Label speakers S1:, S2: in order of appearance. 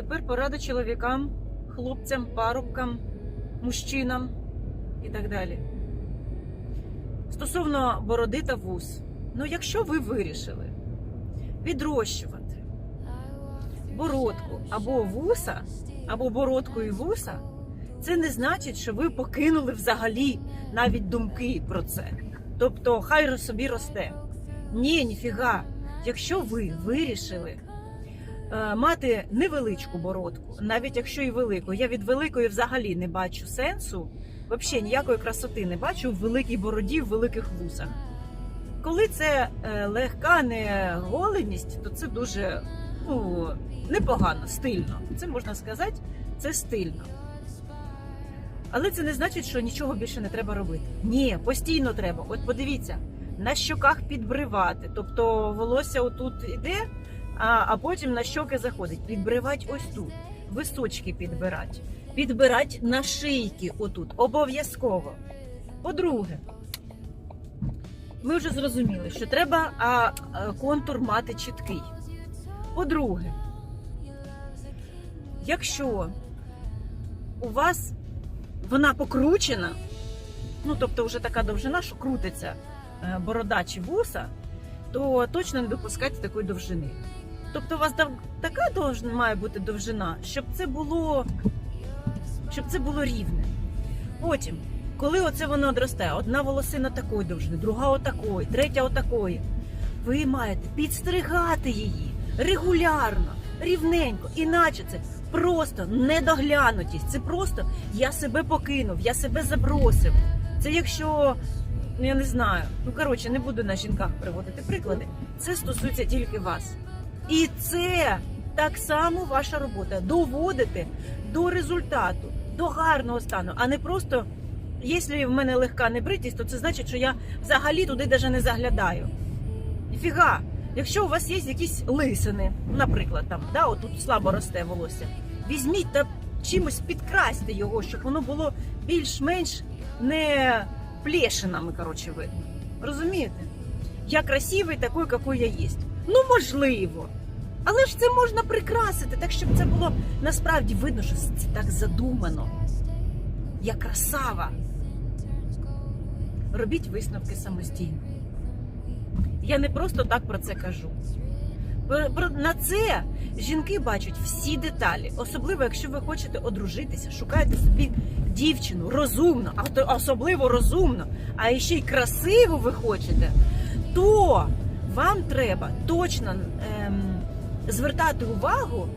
S1: тепер порада чоловікам, хлопцям, парубкам, мужчинам і так далі. Стосовно бороди та вуз. Ну, якщо ви вирішили відрощувати бородку або вуса, або бородку і вуса, це не значить, що ви покинули взагалі навіть думки про це. Тобто, хай собі росте. Ні, ніфіга. Якщо ви вирішили мати невеличку бородку, навіть якщо і велику, я від великої взагалі не бачу сенсу, взагалі ніякої красоти не бачу в великій бороді, в великих вусах. Коли це е, легка неголеність, то це дуже ну, непогано, стильно. Це можна сказати, це стильно. Але це не значить, що нічого більше не треба робити. Ні, постійно треба. От подивіться, на щоках підбривати. Тобто волосся отут іде, а, а потім на щоки заходить. Підбривати ось тут, височки підбирати. Підбирати на шийки отут. Обов'язково. По-друге, ми вже зрозуміли, що треба а, контур мати чіткий. По-друге, якщо у вас вона покручена, ну тобто вже така довжина, що крутиться е, борода чи вуса, то точно не допускайте такої довжини. Тобто у вас така довжина має бути довжина, щоб це було, щоб це було рівне. Потім, коли оце воно одростає, одна волосина такої довжини, друга отакої, третя отакої, ви маєте підстригати її регулярно, рівненько, іначе це просто недоглянутість. Це просто я себе покинув, я себе забросив. Це якщо ну, я не знаю, ну коротше, не буду на жінках приводити приклади. Це стосується тільки вас. І це так само ваша робота доводити до результату, до гарного стану, а не просто. Якщо в мене легка небритість, то це значить, що я взагалі туди навіть не заглядаю. Фіга, якщо у вас є якісь лисини, наприклад, там, да, отут слабо росте волосся, візьміть та чимось підкрасьте його, щоб воно було більш-менш не плешинами, коротше, видно. Розумієте? Я красивий такий, який я є. Ну, можливо. Але ж це можна прикрасити, так щоб це було насправді видно, що це так задумано. Я красава. Робіть висновки самостійно. Я не просто так про це кажу. На це жінки бачать всі деталі, особливо якщо ви хочете одружитися, шукаєте собі дівчину розумно, особливо розумно, а ще й красиву ви хочете, то вам треба точно ем, звертати увагу